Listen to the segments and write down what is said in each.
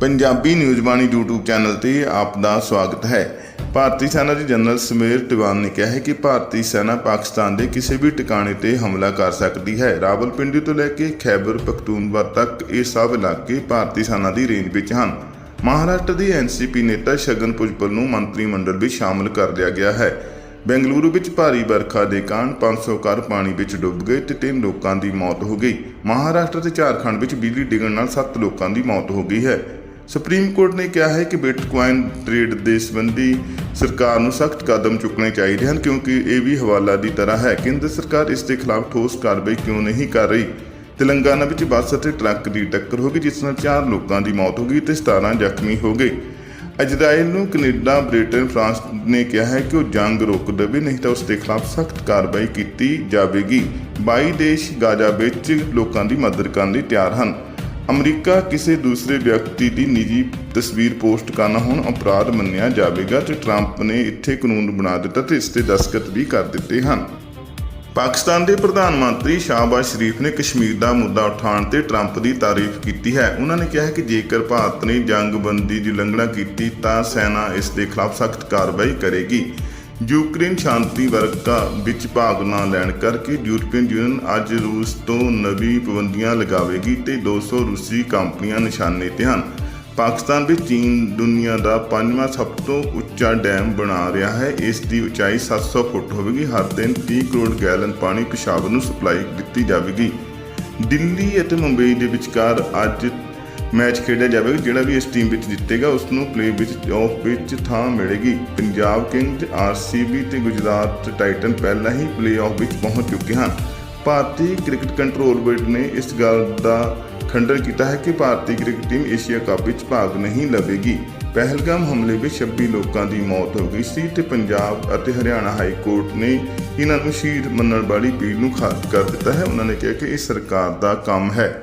Punjabi news Bani YouTube channel ਤੇ ਆਪ ਦਾ ਸਵਾਗਤ ਹੈ। ਭਾਰਤੀ ਸੈਨਾ ਦੇ ਜਨਰਲ ਸਮੇਰ ਟਿਵਾਨ ਨੇ ਕਿਹਾ ਹੈ ਕਿ ਭਾਰਤੀ ਸੈਨਾ ਪਾਕਿਸਤਾਨ ਦੇ ਕਿਸੇ ਵੀ ਟਿਕਾਣੇ ਤੇ ਹਮਲਾ ਕਰ ਸਕਦੀ ਹੈ। ਰਾਵਲਪਿੰਡੀ ਤੋਂ ਲੈ ਕੇ ਖੈਬਰ, ਪਖਤੂਨਵਾ ਤੱਕ ਇਹ ਸਭ ਇਲਾਕੇ ਭਾਰਤੀ ਸੈਨਾ ਦੀ ਰੇਂਜ ਵਿੱਚ ਹਨ। ਮਹਾਰਾਸ਼ਟਰ ਦੀ ਐਨਸੀਪੀ ਨੇਤਾ ਸ਼ਗਨ ਪੁਜਪਲ ਨੂੰ ਮੰਤਰੀ ਮੰਡਲ ਵਿੱਚ ਸ਼ਾਮਲ ਕਰ ਲਿਆ ਗਿਆ ਹੈ। ਬੈਂਗਲੁਰੂ ਵਿੱਚ ਭਾਰੀ ਵਰਖਾ ਦੇ ਕਾਰਨ 500 ਘਰ ਪਾਣੀ ਵਿੱਚ ਡੁੱਬ ਗਏ ਤੇ ਤਿੰਨ ਲੋਕਾਂ ਦੀ ਮੌਤ ਹੋ ਗਈ। ਮਹਾਰਾਸ਼ਟਰ ਤੇ ਝਾਰਖੰਡ ਵਿੱਚ ਬਿਜਲੀ ਡਿੱਗਣ ਨਾਲ 7 ਲੋਕਾਂ ਦੀ ਮੌਤ ਹੋ ਗਈ ਹੈ। ਸੁਪਰੀਮ ਕੋਰਟ ਨੇ ਕਿਹਾ ਹੈ ਕਿ ਬਿਟਕੋਇਨ ਟ੍ਰੇਡ ਦੇ ਸੰਬੰਧੀ ਸਰਕਾਰ ਨੂੰ ਸਖਤ ਕਦਮ ਚੁੱਕਣੇ ਚਾਹੀਦੇ ਹਨ, ਕਿਉਂਕਿ ਇਹ ਵੀ ਹਵਾਲਾ ਦੀ ਤਰ੍ਹਾਂ ਹੈ। ਕੇਂਦਰ ਸਰਕਾਰ ਇਸ ਦੇ ਖਿਲਾਫ ਠੋਸ ਕਾਰਵਾਈ ਕਿਉਂ ਨਹੀਂ ਕਰ ਰਹੀ? ਤੇਲੰਗਾਨਾ ਵਿੱਚ ਬੱਸ ਅਤੇ ਟਰੱਕ ਦੀ ਟੱਕਰ ਹੋ ਗਈ, ਜਿਸ ਨਾਲ 4 ਲੋਕਾਂ ਦੀ ਮੌਤ ਹੋ ਗਈ ਤੇ 17 ਜ਼ਖਮੀ ਹੋ ਗਏ। ਇਜ਼ਰਾਈਲ ਨੂੰ ਕੈਨੇਡਾ, ਬ੍ਰਿਟਨ, ਫਰਾਂਸ ਨੇ ਕਿਹਾ ਹੈ ਕਿ ਉਹ ਜੰਗ ਰੋਕ ਦੇਵੇ, ਨਹੀਂ ਤਾਂ ਉਸ ਦੇ ਖਿਲਾਫ ਸਖਤ ਕਾਰਵਾਈ ਕੀਤੀ ਜਾਵੇਗੀ। 22 ਦੇਸ਼ ਗਾਜ਼ਾ ਵਿੱਚ ਲੋਕਾਂ ਦੀ ਮਦਦ ਕਰਨ ਲਈ ਤਿਆਰ ਹਨ। ਅਮਰੀਕਾ ਕਿਸੇ ਦੂਸਰੇ ਵਿਅਕਤੀ ਦੀ ਨਿੱਜੀ ਤਸਵੀਰ ਪੋਸਟ ਕਰਨਾ ਹੁਣ ਅਪਰਾਧ ਮੰਨਿਆ ਜਾਵੇਗਾ ਤੇ ਟਰੰਪ ਨੇ ਇੱਥੇ ਕਾਨੂੰਨ ਬਣਾ ਦਿੱਤਾ ਤੇ ਇਸ ਤੇ ਦਸਤਖਤ ਵੀ ਕਰ ਦਿੱਤੇ ਹਨ। ਪਾਕਿਸਤਾਨ ਦੇ ਪ੍ਰਧਾਨ ਮੰਤਰੀ ਸ਼ਾਹਬਾਜ਼ ਸ਼ਰੀਫ ਨੇ ਕਸ਼ਮੀਰ ਦਾ ਮੁੱਦਾ ਉਠਾਉਣ ਤੇ ਟਰੰਪ ਦੀ ਤਾਰੀਫ ਕੀਤੀ ਹੈ। ਉਹਨਾਂ ਨੇ ਕਿਹਾ ਕਿ ਜੇਕਰ ਭਾਰਤ ਨੇ ਜੰਗਬੰਦੀ ਦੀ ਉਲੰਘਣਾ ਕੀਤੀ ਤਾਂ ਸੈਨਾ ਇਸ ਦੇ ਖਿਲਾਫ ਸਖਤ ਕਾਰਵਾਈ ਕਰੇਗੀ। ਯੂਕਰੇਨ ਸ਼ਾਂਤੀ ਵਰਕਾ ਵਿੱਚ ਭਾਗ ਨਾ ਲੈਣ ਕਰਕੇ ਯੂਰਪੀਅਨ ਯੂਨੀਅਨ ਅੱਜ ਰੂਸ ਤੋਂ ਨਵੀਂ ਪਾਬੰਦੀਆਂ ਲਗਾਵੇਗੀ ਤੇ 200 ਰੂਸੀ ਕੰਪਨੀਆਂ ਨਿਸ਼ਾਨੇ ਤੇ ਹਨ। ਪਾਕਿਸਤਾਨ ਵਿੱਚ ਚੀਨ ਦੁਨੀਆ ਦਾ ਪੰਜਵਾਂ ਸਭ ਤੋਂ ਉੱਚਾ ਡੈਮ ਬਣਾ ਰਿਹਾ ਹੈ। ਇਸ ਦੀ ਉਚਾਈ 700 ਫੁੱਟ ਹੋਵੇਗੀ। ਹਰ ਦਿਨ 30 ਕਰੋੜ ਗੈਲਨ ਪਾਣੀ ਪਿਸ਼ਾਵਰ ਨੂੰ ਸਪਲਾਈ ਦਿੱਤੀ ਜਾਵੇਗੀ। ਦਿੱਲੀ ਅਤੇ ਮੁੰਬਈ ਦੇ ਵਿਚਕਾਰ ਅੱਜ ਮੈਚ ਖੇਡਿਆ ਜਾਵੇਗਾ, ਜਿਹੜਾ ਵੀ ਇਸ ਟੀਮ ਵਿੱਚ ਜਿੱਤੇਗਾ ਉਸ ਨੂੰ ਪਲੇ ਵਿੱਚ ਆਫ ਵਿੱਚ ਥਾਂ ਮਿਲੇਗੀ। ਪੰਜਾਬ ਕਿੰਗਜ਼ ਆਰਸੀਬੀ ਤੇ ਗੁਜਰਾਤ ਟਾਈਟਨ ਪਹਿਲਾਂ ਹੀ ਪਲੇ ਆਫ ਵਿੱਚ ਪਹੁੰਚ ਚੁੱਕੇ ਹਨ। ਭਾਰਤੀ ਕ੍ਰਿਕਟ ਕੰਟਰੋਲ ਬੋਰਡ ਨੇ ਇਸ ਗੱਲ ਦਾ ਖੰਡਨ ਕੀਤਾ ਹੈ ਕਿ ਭਾਰਤੀ ਕ੍ਰਿਕਟ ਟੀਮ ਏਸ਼ੀਆ ਕੱਪ ਵਿੱਚ ਭਾਗ ਨਹੀਂ ਲਵੇਗੀ। ਪਹਿਲਗਾਮ ਹਮਲੇ ਵਿੱਚ 26 ਲੋਕਾਂ ਦੀ ਮੌਤ ਹੋ ਗਈ ਸੀ ਤੇ ਪੰਜਾਬ ਅਤੇ ਹਰਿਆਣਾ ਹਾਈ ਕੋਰਟ ਨੇ ਇਹਨਾਂ ਨੂੰ ਸ਼ਹੀਦ ਮੰਨਣ ਵਾਲੀ ਪੀੜ ਨੂੰ ਖਾਰਜ ਕਰ ਦਿੱਤਾ ਹੈ। ਉਹਨਾਂ ਨੇ ਕਿਹਾ ਕਿ ਇਹ ਸਰਕਾਰ ਦਾ ਕੰਮ ਹੈ।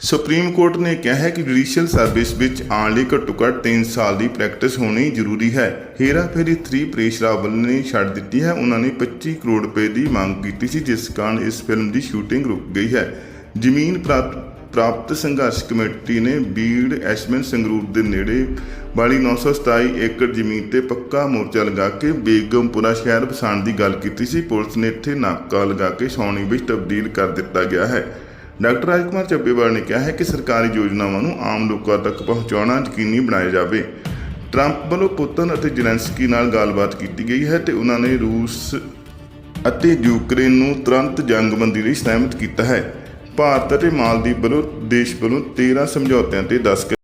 ਸੁਪਰੀਮ ਕੋਰਟ ਨੇ ਕਿਹਾ ਹੈ ਕਿ ਜੁਡੀਸ਼ੀਅਲ ਸਰਵਿਸ ਵਿੱਚ ਆਉਣ ਲਈ ਘੱਟੋ ਘੱਟ 3 ਸਾਲ ਦੀ ਪ੍ਰੈਕਟਿਸ ਹੋਣੀ ਜ਼ਰੂਰੀ ਹੈ। ਹੇਰਾ ਫੇਰੀ 3 ਪ੍ਰੇਸ਼ ਰਾਵਲ ਨੇ ਛੱਡ ਦਿੱਤੀ ਹੈ। ਉਹਨਾਂ ਨੇ 25 ਕਰੋੜ ਰੁਪਏ ਦੀ ਮੰਗ ਕੀਤੀ ਸੀ, ਜਿਸ ਕਾਰਨ ਇਸ ਫਿਲਮ ਦੀ ਸ਼ੂਟਿੰਗ ਰੁਕ ਗਈ ਹੈ। ਜ਼ਮੀਨ ਪ੍ਰਾਪਤ ਪ੍ਰਾਪਤ ਸੰਘਰਸ਼ ਕਮੇਟੀ ਨੇ ਬੀੜ ਐਸ਼ਮਨ ਸੰਗਰੂਰ ਦੇ ਨੇੜੇ ਵਾਲੀ 927 ਏਕੜ ਜ਼ਮੀਨ ਤੇ ਪੱਕਾ ਮੋਰਚਾ ਲਗਾ ਕੇ ਬੇਗਮਪੁਰਾ ਸ਼ਹਿਰ ਵਸਾਉਣ ਦੀ ਗੱਲ ਕੀਤੀ ਸੀ। ਪੁਲਿਸ ਨੇ ਇੱਥੇ ਨਾਕਾ ਲਗਾ ਕੇ ਛਾਉਣੀ ਵਿੱਚ ਤਬਦੀਲ ਕਰ ਦਿੱਤਾ ਗਿਆ ਹੈ। ਡਾਕਟਰ ਰਾਜਕੁਮਾਰ ਚੱਬੇਵਾਲ ਨੇ ਕਿਹਾ ਹੈ ਕਿ ਸਰਕਾਰੀ ਯੋਜਨਾਵਾਂ ਨੂੰ ਆਮ ਲੋਕਾਂ ਤੱਕ ਪਹੁੰਚਾਉਣਾ ਯਕੀਨੀ ਬਣਾਇਆ ਜਾਵੇ। ਟਰੰਪ ਵੱਲੋਂ ਪੁਤਨ ਅਤੇ ਜ਼ੈਲੈਂਸਕੀ ਨਾਲ ਗੱਲਬਾਤ ਕੀਤੀ ਗਈ ਹੈ ਤੇ ਉਹਨਾਂ ਨੇ ਰੂਸ ਅਤੇ ਯੂਕਰੇਨ ਨੂੰ ਤੁਰੰਤ ਜੰਗਬੰਦੀ ਲਈ ਸਹਿਮਤ ਕੀਤਾ ਹੈ। ਭਾਰਤ ਅਤੇ ਮਾਲਦੀਵ ਵੱਲੋਂ ਦੇਸ਼ ਵੱਲੋਂ 13 ਸਮਝੌਤਿਆਂ ਤੇ ਦਸਤਖਤ